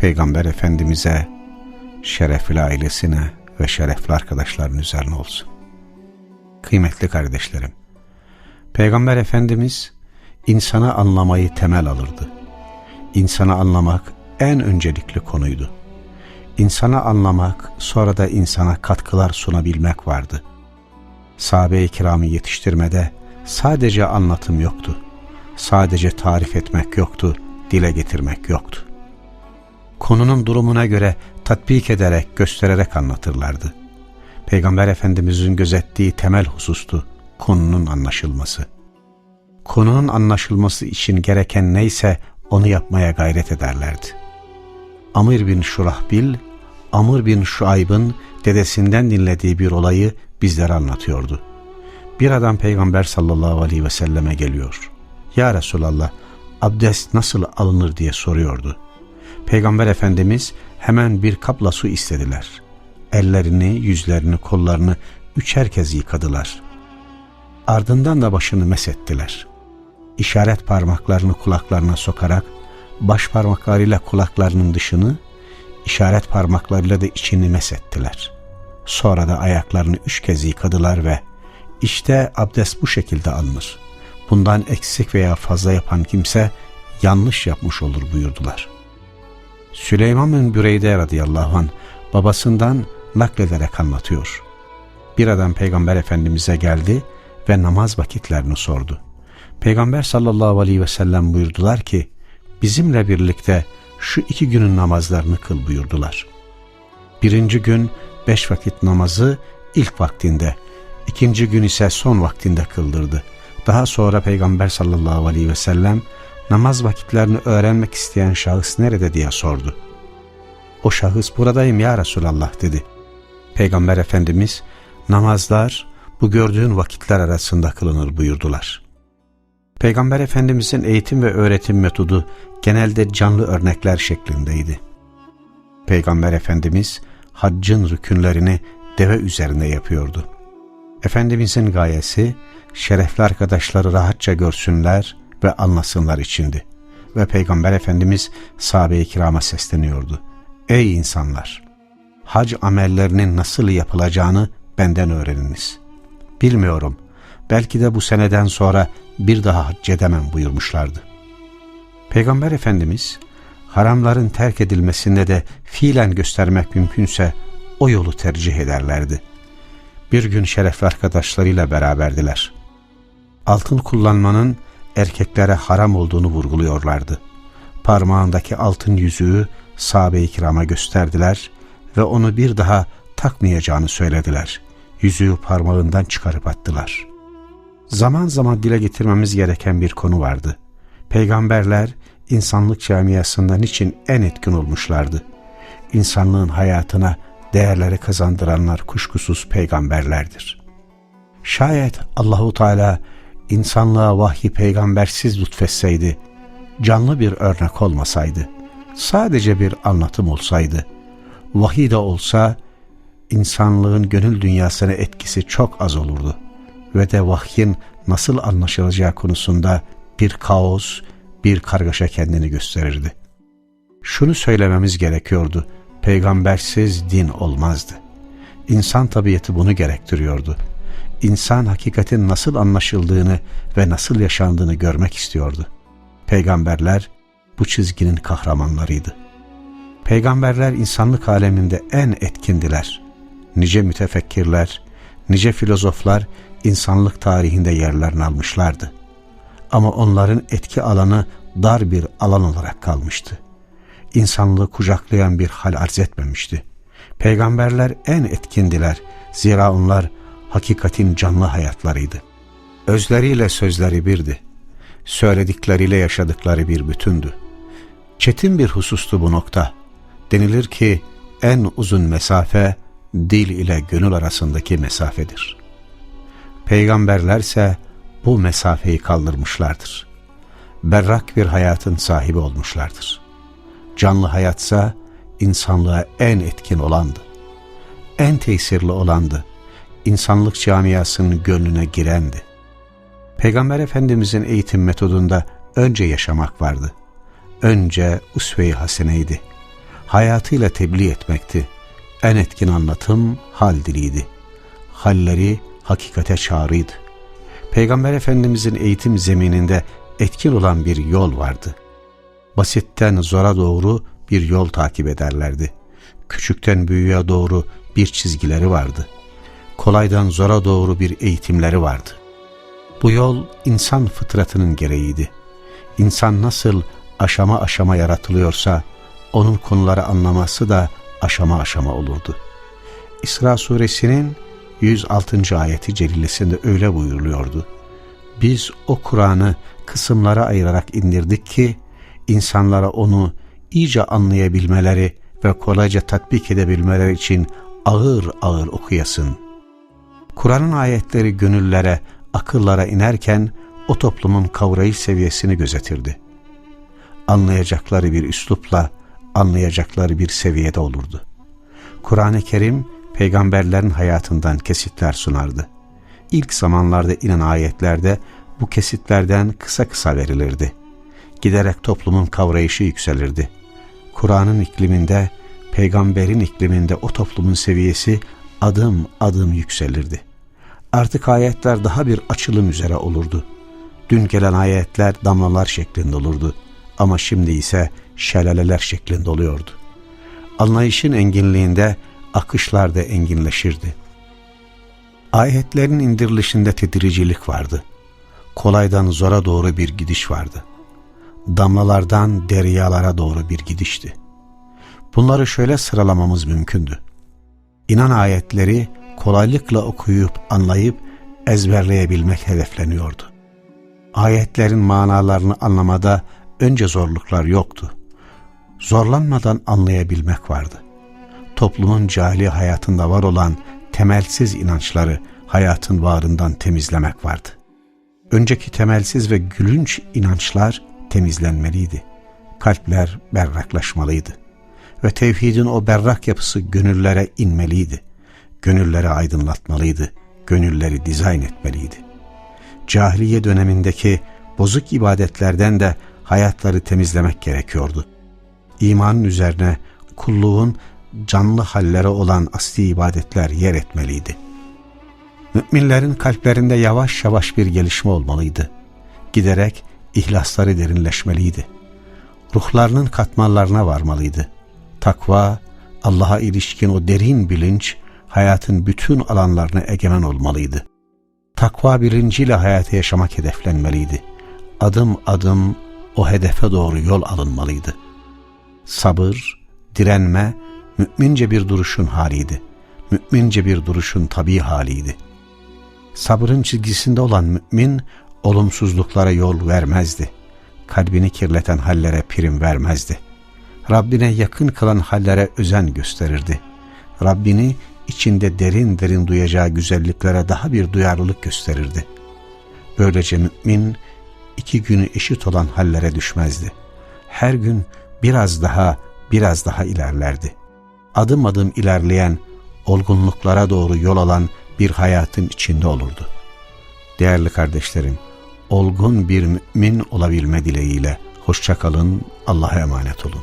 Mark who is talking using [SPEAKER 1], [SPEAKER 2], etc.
[SPEAKER 1] Peygamber Efendimiz'e, şerefli ailesine ve şerefli arkadaşların üzerine olsun. Kıymetli kardeşlerim, Peygamber Efendimiz insanı anlamayı temel alırdı. İnsanı anlamak en öncelikli konuydu. İnsanı anlamak, sonra da insana katkılar sunabilmek vardı. Sahabe-i kiramı yetiştirmede sadece anlatım yoktu. Sadece tarif etmek yoktu, dile getirmek yoktu. Konunun durumuna göre tatbik ederek, göstererek anlatırlardı. Peygamber Efendimizin gözettiği temel husustu konunun anlaşılması. Konunun anlaşılması için gereken neyse onu yapmaya gayret ederlerdi. Amir bin Şurahbil, Amr bin Şuayb'ın dedesinden dinlediği bir olayı bizlere anlatıyordu. Bir adam Peygamber sallallahu aleyhi ve selleme geliyor. Ya Resulallah, abdest nasıl alınır diye soruyordu. Peygamber Efendimiz hemen bir kapla su istediler. Ellerini, yüzlerini, kollarını üçer kez yıkadılar. Ardından da başını mesettiler. İşaret parmaklarını kulaklarına sokarak baş parmaklarıyla kulaklarının dışını, işaret parmaklarıyla da içini mesettiler. Sonra da ayaklarını üç kez yıkadılar ve işte abdest bu şekilde alınır. Bundan eksik veya fazla yapan kimse yanlış yapmış olur buyurdular. Süleyman bin Büreyde radıyallahu an babasından naklederek anlatıyor. Bir adam Peygamber Efendimiz'e geldi ve namaz vakitlerini sordu. Peygamber sallallahu aleyhi ve sellem buyurdular ki, bizimle birlikte şu iki günün namazlarını kıl buyurdular. Birinci gün beş vakit namazı ilk vaktinde, ikinci gün ise son vaktinde kıldırdı. Daha sonra Peygamber sallallahu aleyhi ve sellem namaz vakitlerini öğrenmek isteyen şahıs nerede diye sordu. O şahıs buradayım ya Resulallah dedi. Peygamber Efendimiz namazlar bu gördüğün vakitler arasında kılınır buyurdular. Peygamber Efendimizin eğitim ve öğretim metodu genelde canlı örnekler şeklindeydi. Peygamber Efendimiz haccın rükünlerini deve üzerinde yapıyordu. Efendimizin gayesi şerefli arkadaşları rahatça görsünler ve anlasınlar içindi. Ve Peygamber Efendimiz sahabe-i kirama sesleniyordu. Ey insanlar! Hac amellerinin nasıl yapılacağını benden öğreniniz. Bilmiyorum, belki de bu seneden sonra bir daha hac edemem buyurmuşlardı. Peygamber Efendimiz, haramların terk edilmesinde de fiilen göstermek mümkünse o yolu tercih ederlerdi. Bir gün şerefli arkadaşlarıyla beraberdiler. Altın kullanmanın erkeklere haram olduğunu vurguluyorlardı. Parmağındaki altın yüzüğü sahabe-i kirama gösterdiler ve onu bir daha takmayacağını söylediler. Yüzüğü parmağından çıkarıp attılar. Zaman zaman dile getirmemiz gereken bir konu vardı. Peygamberler insanlık camiasında niçin en etkin olmuşlardı? İnsanlığın hayatına değerleri kazandıranlar kuşkusuz peygamberlerdir. Şayet Allahu Teala insanlığa vahyi peygambersiz lütfetseydi, canlı bir örnek olmasaydı, sadece bir anlatım olsaydı, vahiy de olsa insanlığın gönül dünyasına etkisi çok az olurdu ve de vahyin nasıl anlaşılacağı konusunda bir kaos, bir kargaşa kendini gösterirdi. Şunu söylememiz gerekiyordu, peygambersiz din olmazdı. İnsan tabiatı bunu gerektiriyordu. İnsan hakikatin nasıl anlaşıldığını ve nasıl yaşandığını görmek istiyordu. Peygamberler bu çizginin kahramanlarıydı. Peygamberler insanlık aleminde en etkindiler. Nice mütefekkirler, nice filozoflar insanlık tarihinde yerlerini almışlardı. Ama onların etki alanı dar bir alan olarak kalmıştı. İnsanlığı kucaklayan bir hal arz etmemişti. Peygamberler en etkindiler. Zira onlar hakikatin canlı hayatlarıydı. Özleriyle sözleri birdi. Söyledikleriyle yaşadıkları bir bütündü. Çetin bir husustu bu nokta. Denilir ki en uzun mesafe dil ile gönül arasındaki mesafedir. Peygamberlerse bu mesafeyi kaldırmışlardır. Berrak bir hayatın sahibi olmuşlardır. Canlı hayatsa insanlığa en etkin olandı. En tesirli olandı. İnsanlık camiasının gönlüne girendi. Peygamber Efendimizin eğitim metodunda önce yaşamak vardı. Önce usve-i haseneydi. Hayatıyla tebliğ etmekti. En etkin anlatım hal diliydi. Halleri hakikate çağrıydı. Peygamber Efendimizin eğitim zemininde etkin olan bir yol vardı. Basitten zora doğru bir yol takip ederlerdi. Küçükten büyüğe doğru bir çizgileri vardı. Kolaydan zora doğru bir eğitimleri vardı. Bu yol insan fıtratının gereğiydi. İnsan nasıl aşama aşama yaratılıyorsa onun konuları anlaması da aşama aşama olurdu. İsra suresinin 106. ayeti celilesinde öyle buyuruluyordu. Biz o Kur'an'ı kısımlara ayırarak indirdik ki insanlara onu iyice anlayabilmeleri ve kolayca tatbik edebilmeleri için ağır ağır okuyasın. Kur'an'ın ayetleri gönüllere, akıllara inerken o toplumun kavrayış seviyesini gözetirdi. Anlayacakları bir üslupla, anlayacakları bir seviyede olurdu. Kur'an-ı Kerim, peygamberlerin hayatından kesitler sunardı. İlk zamanlarda inen ayetlerde bu kesitlerden kısa kısa verilirdi. Giderek toplumun kavrayışı yükselirdi. Kur'an'ın ikliminde, peygamberin ikliminde o toplumun seviyesi adım adım yükselirdi. Artık ayetler daha bir açılım üzere olurdu. Dün gelen ayetler damlalar şeklinde olurdu ama şimdi ise şelaleler şeklinde oluyordu. Anlayışın enginliğinde akışlar da enginleşirdi. Ayetlerin indirilişinde tediricilik vardı. Kolaydan zora doğru bir gidiş vardı. Damlalardan deryalara doğru bir gidişti. Bunları şöyle sıralamamız mümkündü. İnan ayetleri kolaylıkla okuyup anlayıp ezberleyebilmek hedefleniyordu. Ayetlerin manalarını anlamada önce zorluklar yoktu. Zorlanmadan anlayabilmek vardı. Toplumun cahili hayatında var olan temelsiz inançları hayatın varından temizlemek vardı. Önceki temelsiz ve gülünç inançlar temizlenmeliydi. Kalpler berraklaşmalıydı. Ve tevhidin o berrak yapısı gönüllere inmeliydi. Gönülleri aydınlatmalıydı. Gönülleri dizayn etmeliydi. Cahiliye dönemindeki bozuk ibadetlerden de hayatları temizlemek gerekiyordu. İmanın üzerine kulluğun canlı hallere olan asli ibadetler yer etmeliydi. Müminlerin kalplerinde yavaş yavaş bir gelişme olmalıydı. Giderek ihlasları derinleşmeliydi. Ruhlarının katmanlarına varmalıydı. Takva, Allah'a ilişkin o derin bilinç, hayatın bütün alanlarına egemen olmalıydı. Takva bilinciyle hayatı yaşamak hedeflenmeliydi. Adım adım o hedefe doğru yol alınmalıydı. Sabır, direnme, mümince bir duruşun haliydi. Mümince bir duruşun tabi haliydi. Sabırın çizgisinde olan mümin, olumsuzluklara yol vermezdi. Kalbini kirleten hallere prim vermezdi. Rabbine yakın kalan hallere özen gösterirdi. Rabbini içinde derin derin duyacağı güzelliklere daha bir duyarlılık gösterirdi. Böylece mümin iki günü eşit olan hallere düşmezdi. Her gün biraz daha biraz daha ilerlerdi. Adım adım ilerleyen, olgunluklara doğru yol alan bir hayatın içinde olurdu. Değerli kardeşlerim, olgun bir mümin olabilme dileğiyle hoşça kalın, Allah'a emanet olun.